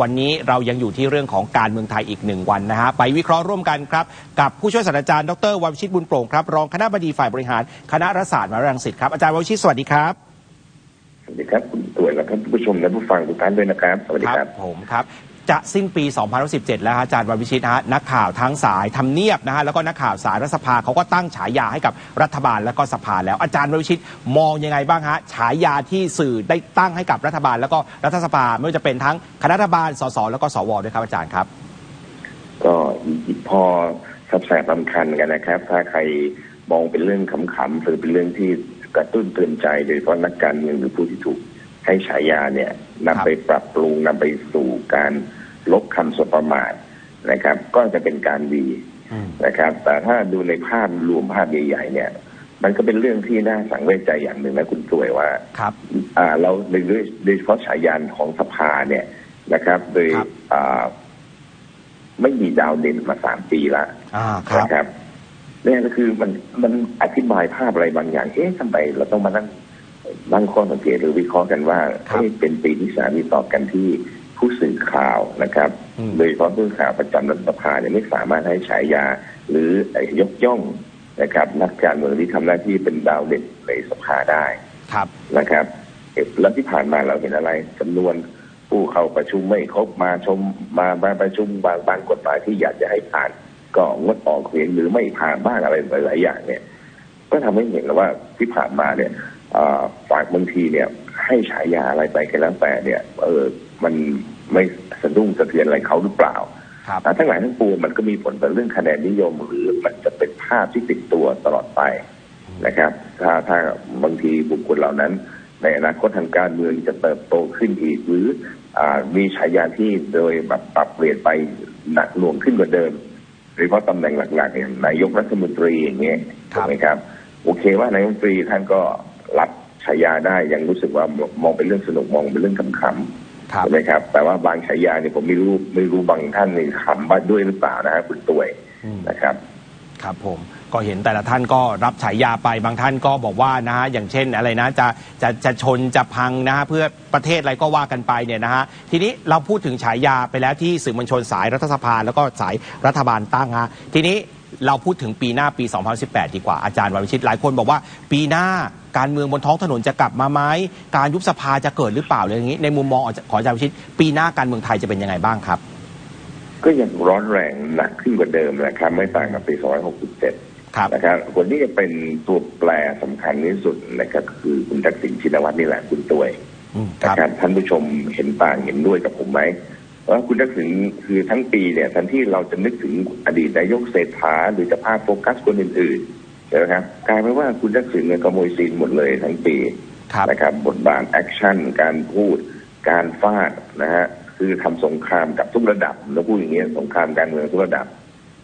วันนี้เรายังอยู่ที่เรื่องของการเมืองไทยอีกหนึ่งวันนะฮะไปวิเคราะห์ร่วมกันครับ กับผู้ช่วยศาสตราจารย์ดรวัชิตบุญโปร่งครับรองคณะบดีฝ่ายบริหารคณะรัฐศาสตร์มหาวิทยาลัยรังสิตครับอาจารย์วัชิตสวัสดีครับสวัสดีครับคุณตัวและท่านผู้ชมและผู้ฟังทุกท่านด้วยนะครับ สวัสดีครับผมครับ จะสิ้นปี 2017 แล้วฮะอาจารย์วันวิชิตฮะนักข่าวทั้งสายทำเนียบนะฮะแล้วก็นักข่าวสายรัฐสภาเขาก็ตั้งฉายาให้กับรัฐบาลแล้วก็สภาแล้วอาจารย์วันวิชิตมองยังไงบ้างฮะฉายาที่สื่อได้ตั้งให้กับรัฐบาล แล้วก็รัฐสภาไม่ว่าจะเป็นทั้งคณะรัฐบาลสสแล้วก็สวด้วยครับอาจารย์ครับ ก็พอสับแสบสำคัญกันนะครับ ถ้าใครมองเป็นเรื่องขำๆหรือเป็นเรื่องที่กระตุ้นเตือนใจโดยเฉพาะนักการเมืองหรือผู้ที่ถูกให้ฉายาเนี่ยนำไปปรับปรุงนำไปสู่การ ลบคำสบประมาทนะครับ ก็จะเป็นการดีอืมนะครับ แต่ถ้าดูในภาพรวมภาพใหญ่ๆเนี่ย มันก็เป็นเรื่องที่น่าสังเวชใจอย่างหนึ่งนะคุณตวยว่าครับอ่าเราโดยโดยเฉพาะฉายานของสภาเนี่ยนะครับ โดยครับอ่าไม่มีดาวเด่นมาสามปีละอ่าครับนะครับเนี่ยก็คือมันมันอธิบายภาพอะไรบางอย่าง เอ๊ะทำไมเราต้องมานั่งนั่งข้อสังเกตหรือวิเคราะห์กันว่าครับเอ๊ะเป็นปีที่สามที่ต่อกันที่ ผู้สื่อข่าวนะครับอืมโดยเฉพาะผู้สื่อข่าวประจำรัฐสภาเนี่ยไม่สามารถให้ฉายาหรือยกย่องนะครับ นักการเมืองที่ทำหน้าที่เป็นดาวเด่นในสภาได้ครับนะครับเอ่อแล้วที่ผ่านมาเราเห็นอะไรจำนวนผู้เข้าประชุมไม่ครบมาชมมามาประชุมบางบางกฎหมายที่อยากจะให้ผ่าน ก็งดออกเสียงหรือไม่ผ่านบ้างอะไรหลาย ๆ อย่างเนี่ย ก็ทำให้เห็นแล้วว่าที่ผ่านมาเนี่ยเอ่อฝ่ายบางทีเนี่ยให้ฉายาอะไรไปกันแล้วแต่เนี่ย เออมัน ไม่สะดุ้งสะเทือนอะไรเขาหรือเปล่าครับอ่าทั้งหลายทั้งปวงมันก็มีผลต่อเรื่องคะแนนนิยม หรือมันจะเป็นภาพที่ติดตัวตลอดไปนะครับ ถ้าถ้าบางทีบุคคลเหล่านั้น ในอนาคตทางการเมืองจะเติบโตขึ้นอีกหรืออามีฉายาที่โดยแบบปรับเปลี่ยนไปหนักหน่วงขึ้นกว่าเดิมโดยเฉพาะตำแหน่งหลักๆอย่างนายกรัฐมนตรีอย่างเงี้ยครับถูกไหมครับ โอเคว่านายกรัฐมนตรีท่านก็รับฉายาได้ยังรู้สึกว่ามองเป็นเรื่องสนุกมองเป็นเรื่องขำๆครับ ใช่ไหมครับ แต่ว่าบางฉายาเนี่ยผมไม่รู้ไม่รู้บางท่านนี่ขำบ้างด้วยหรือเปล่านะฮะคุณตวยอืมนะครับ ครับผมก็เห็นแต่ละท่านก็รับฉายาไปบางท่านก็บอกว่านะฮะอย่างเช่นอะไรนะจะจะจะชนจะพังนะฮะเพื่อประเทศอะไรก็ว่ากันไปเนี่ยนะฮะทีนี้เราพูดถึงฉายาไปแล้วที่สื่อมวลชนสายรัฐสภาแล้วก็สายรัฐบาลตั้งฮะทีนี้ เราพูดถึงปีหน้าปี 2018 ดีกว่าอาจารย์วันวิชิตหลายคนบอกว่า ปีหน้าการเมืองบนท้องถนนจะกลับมาไหมการยุบสภาจะเกิดหรือเปล่าเลยอย่างนี้ ในมุมมองของอาจารย์วิชิต ปีหน้าการเมืองไทยจะเป็นยังไงบ้างครับ ก็ยังร้อนแรงหนักขึ้นกว่าเดิมนะครับไม่ต่างกับปี 2567ครับนะครับคนที่จะเป็นตัวแปรสำคัญที่สุดนะครับคือคุณทักษิณชินวัตรนี่แหละคุณตวยอืมคนะรับครับท่านผู้ชมเห็นต่างเห็นด้วยกับผมไหม ว่าคุณทักษิณคือทั้งปีเนี่ยแทนที่เราจะนึกถึงอดีตนายกเศรษฐาหรือจะพาโฟกัสคนอื่นๆใช่ไหมครับกลายเป็นว่าคุณทักษิณเนี่ยขโมยซีนหมดเลยทั้งปีครับนะครับบทบาทแอคชั่น การพูด การฟาดนะฮะคือทำสงครามกับทุกระดับเราพูดอย่างเงี้ยสงครามการเมืองทุกระดับ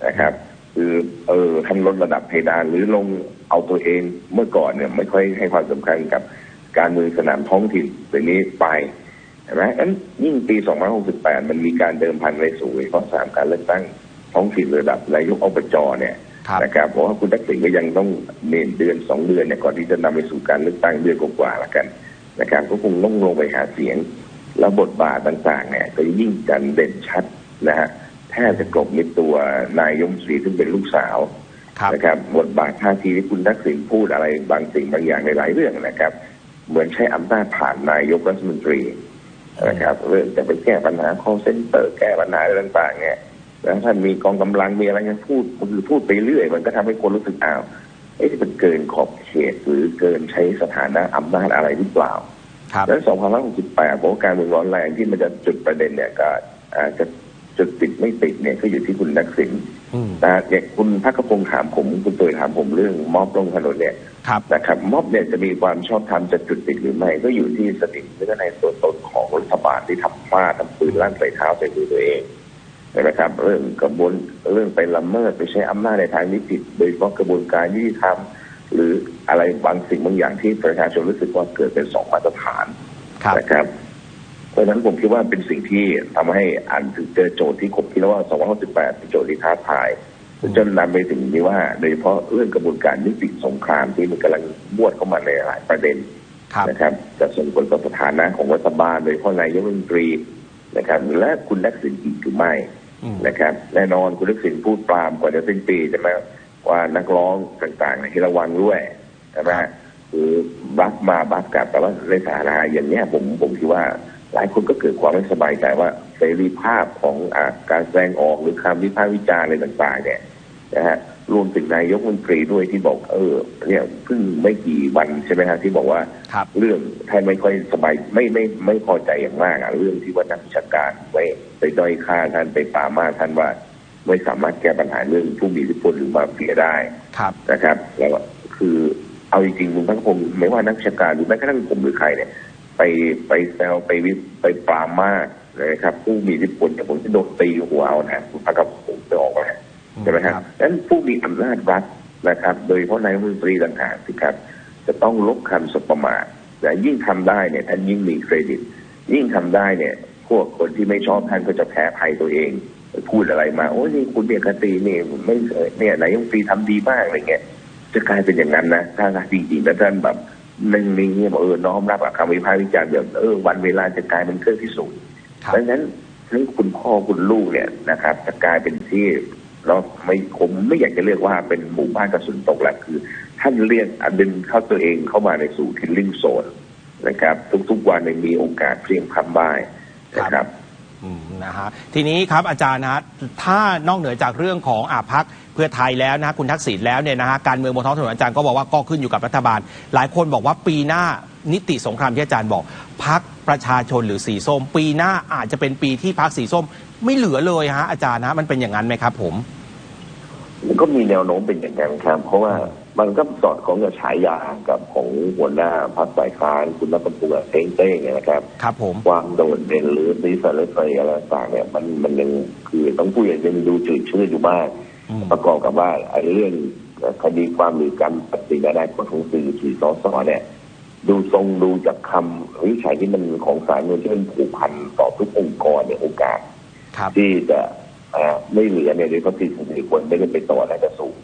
นะครับ คือเออท่านลดระดับเพดานหรือลงเอาตัวเองเมื่อก่อนเนี่ยไม่ค่อยให้ความสำคัญกับการเมืองสนามท้องถิ่นเดี๋ยวนี้ไป เห็นไหมอันยิ่งปี 2568 มันมีการเดิมพันในสู่เฉพาะสามการเลือกตั้งท้องถิ่นระดับนายกอบจเนี่ยครับนะครับเพราะว่าคุณทักษิณก็ยังต้องเน้นเดือนสองเดือนเนี่ยก่อนที่จะนำไปสู่การเลือกตั้งเดือนกว่าๆละกันนะครับก็คงต้องลงไปหาเสียง แล้วบทบาทต่างๆเนี่ยก็ยิ่งกันเด่นชัดนะฮะแทบจะกลบในตัวนายยมศรีซึ่งเป็นลูกสาวครับนะครับบทบาทท่าทีที่คุณทักษิณพูดอะไรบางสิ่งบางอย่างในหลายเรื่องนะครับ เหมือนใช้อำนาจผ่านนายกรัฐมนตรี นะครับเรื่องจะไปแก้ปัญหา call center แก้ปัญหาอะไรต่างๆเนี่ยแล้วท่านมีกองกำลังมีอะไรเงี้ยพูดมันคือพูดไปเรื่อย มันก็ทำให้คนรู้สึกอ้าวเอ๊ะมันเกินขอบเขตหรือเกินใช้สถานะอำนาจอะไรหรือเปล่าครับแล้ว2568ผมว่าการเมืองร้อนแรงที่มันจะจุดประเด็นเนี่ยก็อาจจะจุดติดไม่ติดเนี่ยก็อยู่ที่คุณนักสินอืมนะอย่างคุณพักพงษ์ถามผม คุณตัวถามผมเรื่องม็อบลงถนนเนี่ย ครับนะครับม็อบเนี่ยจะมีความชอบธรรมจะจุดติดหรือไม่ก็อยู่ที่สติหรือในตัวตนของรัฐบาลที่ทำพลาดทำปืนลั่นใส่เท้าใส่มือตัวเองใช่ไหมครับ เรื่องกระบวนเรื่องไปละเมิดไปใช้อำนาจในทางนิติโดยเฉพาะกระบวนการยุติธรรมหรืออะไรบางสิ่งบางอย่างที่ประชาชนรู้สึกว่าเกิดเป็นสองมาตรฐานครับนะครับเพราะฉะนั้นผมคิดว่าเป็นสิ่งที่ทำให้อ่านถึงเจอโจทย์ที่ผมคิดว่า 2568เป็นโจทย์ที่ท้าทาย จนนำไปถึงที่ว่าโดยเฉพาะเรื่องกระบวนการยุติสงครามที่มันกำลังบวดเข้ามาในหลายประเด็นครับนะครับจะส่งผลต่อสถานะของรัฐบาลโดยเฉพาะนายกรัฐมนตรีนะครับ และคุณทักษิณอีกหรือไม่อืมนะครับ แน่นอนคุณทักษิณพูดปรามก่อนจะสิ้นปีใช่ไหมว่านักร้องต่างๆเนี่ยให้ระวังด้วยใช่ไหมคือบัฟมาบัฟกลับแต่ว่าในสถานะอย่างเนี้ยผมผมคิดว่าหลายคนก็เกิดความไม่สบายใจว่า เสรีภาพของอาการแสดงออกหรือคำวิพากษ์วิจารณ์อะไรต่างๆ เนี่ยนะฮะรวมถึงนายกรัฐมนตรีด้วยที่บอกเออเนี่ยเพิ่งไม่กี่วันใช่ไหมฮะที่บอกว่าครับเรื่องท่านไม่ค่อยสบายไม่ไม่ไม่พอใจอย่างมากอะเรื่องที่ว่านักวิชาการไปไปด้อยค่าท่านไปปรามาสท่านว่า ไม่สามารถแก้ปัญหาเรื่องผู้มีอิทธิพลหรือมาเฟียได้ครับนะครับ แล้วคือเอาจริงๆคุณพักพงศ์ไม่ว่านักวิชาการหรือแม้กระทั่งผมหรือใครเนี่ย ไปไปแซวไปวิไปปรามา สนะครับ ผู้มีอิทธิพลแต่ยผมจะโดนตีหัวเอานะคุณพักกับผมจะออกมาใช่ไหมครับดังนั้นผู้มีอำนาจรัฐนะครับ โดยเฉพาะนายกรัฐมนตรีต่างหากสิครับ จะต้องลบคำสบประมาทแต่ยิ่งทำได้เนี่ยท่านยิ่งมีเครดิต ยิ่งทำได้เนี่ย พวกคนที่ไม่ชอบท่านก็จะแพ้ภัยตัวเอง พูดอะไรมา โอ้ยนี่คุณเบียกตีนี่ไม่เคยเนี่ยนายกรัฐมนตรีทำดีมากอะไรเงี้ยจะกลายเป็นอย่างนั้นนะถ้าจริงๆแล้วท่านแบบนิ่งๆเนี่ยบอกเออน้อมรับอะคำวิพากษ์วิจารณ์แบบเออวันเวลาจะกลายเป็นเครื่องพิสูจน์ครับ ดังนั้นทั้งคุณพ่อคุณลูกเนี่ยนะครับจะกลายเป็นที่เราไม่ผมไม่อยากจะเรียกว่าเป็นหมู่บ้านกระสุนตกแหละคือ ท่านเรียกอะดึงเข้าตัวเองเข้ามาในสู่คิลลิ่งโซนนะครับ ทุกๆวันเนี่ยมีโอกาสเพลียงพล้ำได้นะครับอืมนะฮะทีนี้ครับอาจารย์นะฮะถ้านอกเหนือจากเรื่องของอาพักเพื่อไทยแล้วนะฮะคุณทักษิณแล้วเนี่ยนะฮะการเมืองบนท้องถนนอาจารย์ก็บอกว่าก็ขึ้นอยู่กับรัฐบาล หลายคนบอกว่าปีหน้า นิติสงครามที่อาจารย์บอกพักประชาชนหรือสีส้ม ปีหน้าอาจจะเป็นปีที่พักสีส้ม ไม่เหลือเลยฮะอาจารย์นะมันเป็นอย่างนั้นไหมครับ ผมมันก็มีแนวโน้มเป็นอย่างนั้นครับ เพราะว่ามันก็สอดคล้องกับฉายากับของหัวหน้าพรรคฝ่ายค้านคุณรัฐพงศ์เต้งเต้งเนี่ยนะครับ ครับผมความโดดเด่นหรือสีสันหรืออะไรอะไรต่างๆเนี่ยมันมันยังคือต้องพูดอย่างยังดูจืดชืดอยู่มากอืมประกอบกับว่าไอ้เรื่องคดีความหรือการตัดสินอนาคตของสื่อสื่อสอสอเนี่ย ดูทรงดูจากคำวิจัยที่มันของสารเมืองที่มันผูกพันต่อทุกองค์กรเนี่ยโอกาสครับที่จะอ่าไม่เหลือเนี่ยโดยเฉพาะที่สี่คนไม่ได้ไปต่ออะไรจะสูง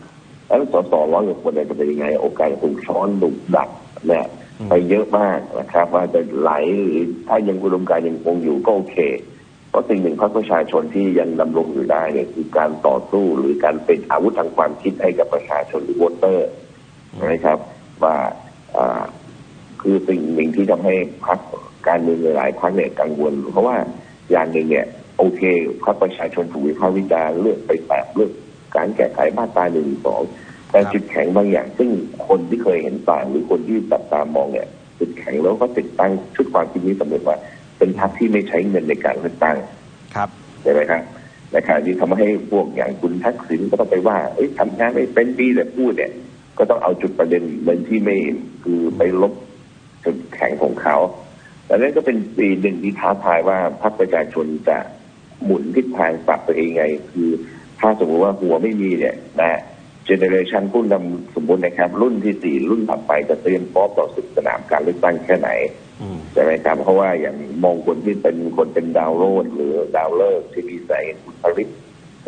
แล้วสสร้อยกว่าคนเนี่ยจะเป็นยังไง โอกาสถูกช้อนดุดักเนี่ยอืมไปเยอะมากนะครับ ว่าจะไหลหรือถ้ายังอุดมการณ์ยังคงอยู่ก็โอเคเพราะสิ่งหนึ่งพรรคประชาชนที่ยังดำรงอยู่ได้เนี่ยคือการต่อสู้หรือการเป็นอาวุธทางความคิดให้กับประชาชนหรือวอเตอร์นะครับ ว่าอ่า คือสิ่งหนึ่งที่ทำให้พรรคการเมืองหลายๆพรรคเนี่ยกังวล เพราะว่าอย่างหนึ่งเนี่ยโอเคพรรคประชาชนถูกวิพากษ์วิจารณ์เลือกไปแตะเลือกการแก้ไขมาตราหนึ่งสองแต่ครับจุดแข็งบางอย่าง ซึ่งคนที่เคยเห็นต่างหรือคนที่จับตามองเนี่ยจุดแข็งแล้วก็ติดตั้งชุดความคิดนี้สำเร็จว่า เป็นพรรคที่ไม่ใช้เงินในการเลือกตั้งครับใช่ไหมครับในขณะที่ทำให้พวกอย่างคุณทักษิณก็ต้องไปว่าเอ้ยทำงานไม่เป็นดีแต่พูดเนี่ย ก็ต้องเอาจุดประเด็นเรื่องที่ไม่คือไปลบ จุดแข็งของเขาแต่นั่นก็เป็นปีหนึ่งที่ท้าทายว่าพรรคประชาชนจะหมุนทิศทางปรับตัวเองไง คือถ้าสมมติว่าหัวไม่มีเนี่ยนะเจเนเรชันผู้นำสมบูรณ์นะครับ รุ่นที่สี่รุ่นถัดไปจะเตรียมพร้อมต่อศึกสนามการเลือกตั้งแค่ไหนอืมใช่ไหมครับเพราะว่าอย่างมองคนที่เป็นคนเป็นดาวโรดหรือดาวเลิกษ์ที่มีใส่คุณภริษ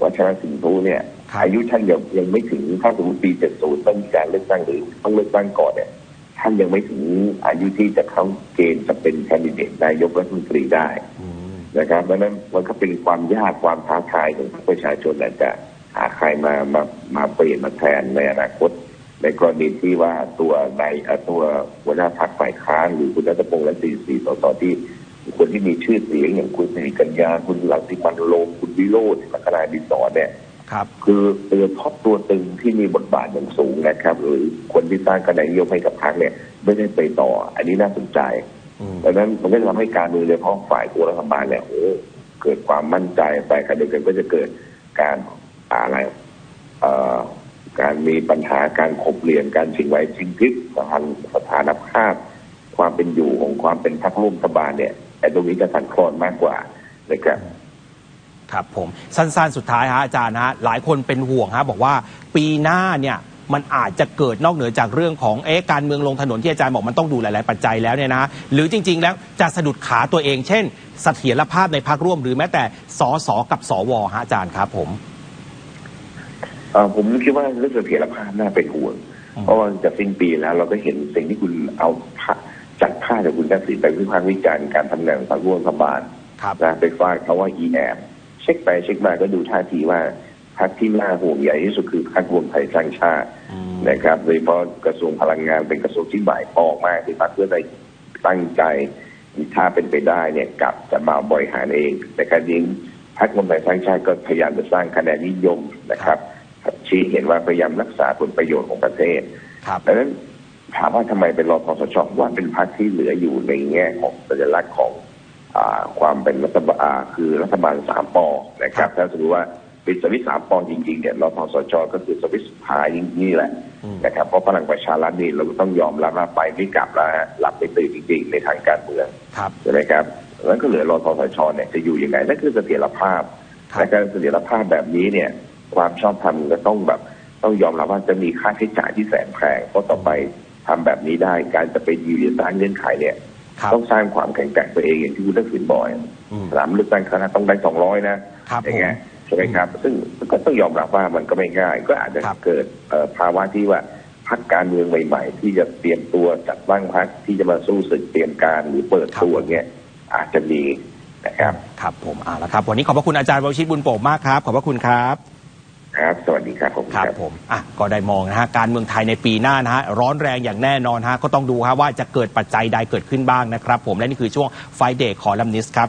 วัชรสินทุเนี่ยครับอายุท่านยังยังไม่ถึงถ้าสมมติปี70ต้องมีการเลือกตั้งหรือต้องเลือกตั้งก่อนเนี่ย ท่านยังไม่ถึงอายุที่จะเข้าเกณฑ์จะเป็นแคนดิเดตนายกรัฐมนตรีได้อืมนะครับดังนั้นมันก็เป็นความยากความท้าทายของประชาชนอาจจะหาใครมามามาเปลี่ยนมาแทนในอนาคต ในกรณีที่ว่าตัวในเอ่อตัวหัวหน้าพรรคฝ่ายค้านหรือคุณรัตพงษ์และสีสีสสที่คนที่มีชื่อเสียงอย่างคุณสิริกัญญาคุณหลังสิมันโลมคุณวิโรจน์มัคคณาดิศรเนี่ย ครับคือตัวท็อปตัวตึงที่มีบทบาทอย่างสูงนะครับหรือคนที่สร้างคะแนนนิยมให้กับพรรคเนี่ย ไม่ได้ไปต่อ อันนี้น่าสนใจอืมดังนั้นมันก็จะทำให้การเมืองโดยเฉพาะฝ่ายตัวรัฐบาลเนี่ยโอ้เกิดความมั่นใจแต่ขณะเดียวกันก็จะเกิดการอะไรเอ่อการมีปัญหาการขบเหลี่ยมการชิงไหวชิงพลิกสถานสถานภาพ ความเป็นอยู่ของความเป็นพรรคร่วมรัฐบาลเนี่ยแต่ตรงนี้จะสั่นคลอนมากกว่านะครับ ครับผมสั้นๆ สุดท้ายฮะอาจารย์ฮะหลายคนเป็นห่วงฮะบอกว่าปีหน้าเนี่ยมันอาจจะเกิดนอกเหนือจากเรื่องของเอ๊ะการเมืองลงถนนที่อาจารย์บอกมันต้องดูหลาย ๆ ปัจจัยแล้วเนี่ยนะฮะหรือจริง ๆ แล้วจะสะดุดขาตัวเอง เช่นเสถียรภาพในพักร่วม หรือแม้แต่สสกับสวฮะอาจารย์ครับผมเอ่อผมคิดว่าเรื่องเสถียรภาพน่าเป็นห่วงอืมเพราะว่าจะสิ้นปีแล้ว เราก็เห็นสิ่งที่คุณเอาภาพจัดภาพจากคุณทักษิณไปวิพากษ์วิจารณ์การทำงานของพรรคร่วมรัฐบาลครับนะไปฟาดเขาว่าอีแอบ เช็คไปเช็คมาก็ดูท่าทีว่าพรรคที่น่าห่วงใหญ่ที่สุดคือพรรครวมไทยสร้างชาติอืมนะครับ โดยเฉพาะกระทรวงพลังงานเป็นกระทรวงที่บ่ายออกมากที่พรรคเพื่อไทยตั้งใจถ้าเป็นไปได้เนี่ยกลับจะมาบริหารเอง แต่การยิงพรรครวมไทยสร้างชาติก็พยายามจะสร้างคะแนนนิยมนะครับชี้เห็นว่าพยายามรักษาผลประโยชน์ของประเทศครับดังนั้นถามว่าทำไมเป็นรอพอสชว่าเป็นพรรคที่เหลืออยู่ในแง่ของสัญลักษณ์ของอา ความเป็นรัฐบาลอ่าคือรัฐบาลสามปอนะครับถ้าสมมติว่าเป็นสวิตช์สามปอจริงๆเนี่ยรอพอสชก็คือสวิตช์สุดท้ายนี่แหละอืมนะครับเพราะพลังประชารัฐนี่เราก็ต้องยอมรับว่าไปไม่กลับแล้วฮะหลับไปตื่นจริง ๆ ในทางการเมืองครับใช่ไหมครับแล้วก็เหลือรอพอสชเนี่ยจะอยู่ยังไงนั่นคือเสถียรภาพครับและการเสถียรภาพแบบนี้เนี่ย ความชอบธรรมก็ต้องแบบต้องยอมรับว่าจะมีค่าใช้จ่ายที่แสนแพงเพราะต่อไปทำแบบนี้ได้การจะไปยืนสร้างเงื่อนไขเนี่ยครับ ต้องสร้างความแข็งแกร่งตัวเองอย่างที่คุณทักษิณบอกอืมสามเลือกตั้งครั้งหน้าต้องได้สองร้อยนะครับอย่างเงี้ยใช่ไหมครับ ซึ่งก็ต้องยอมรับว่ามันก็ไม่ง่าย ก็อาจจะครับเกิดเอ่อภาวะที่ว่าพักการเมืองใหม่ ๆ ที่จะเตรียมตัวจัดตั้งพักที่จะมาสู้ศึกเตรียมการหรือเปิดตัวเนี่ยอาจจะมีนะครับ ครับผมเอาละครับ วันนี้ขอบพระคุณอาจารย์วชิตบุญโป่งมากครับ ขอบพระคุณครับ ครับ สวัสดีครับผมครับผมอะก็ได้มองนะฮะการเมืองไทยในปีหน้านะฮะร้อนแรงอย่างแน่นอนฮะก็ต้องดูฮะว่าจะเกิดปัจจัยใดเกิดขึ้นบ้างนะครับ ผมและนี่คือช่วงไฟเดย์ขอลัมนิสครับ